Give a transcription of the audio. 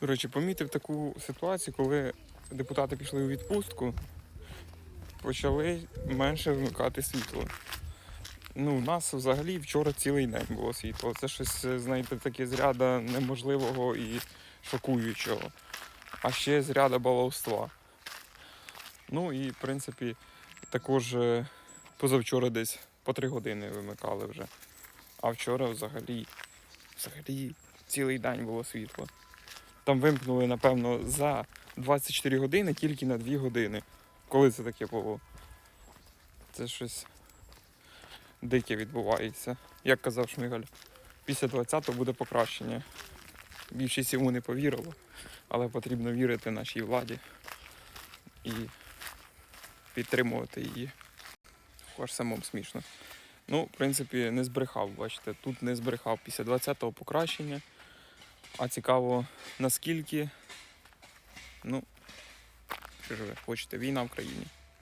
Речі, помітив таку ситуацію, коли депутати пішли у відпустку, почали менше вмикати світло. Ну, у нас взагалі вчора цілий день було світло. Це щось, знаєте, таке з ряда неможливого і шокуючого. А ще з ряда баловства. Ну і, в принципі, також е, позавчора десь по три години вимикали вже. А вчора взагалі, взагалі цілий день було світло. Там вимкнули, напевно, за 24 години тільки на 2 години. Коли це таке було? Це щось дике відбувається. Як казав Шмигаль, після 20-го буде покращення. Більшість йому не повірило, але потрібно вірити нашій владі і підтримувати її. Аж самому смішно. Ну, в принципі, не збрехав, бачите, тут не збрехав після 20-го покращення. А цікаво, наскільки. Ну, що ж ви хочете, війна в країні.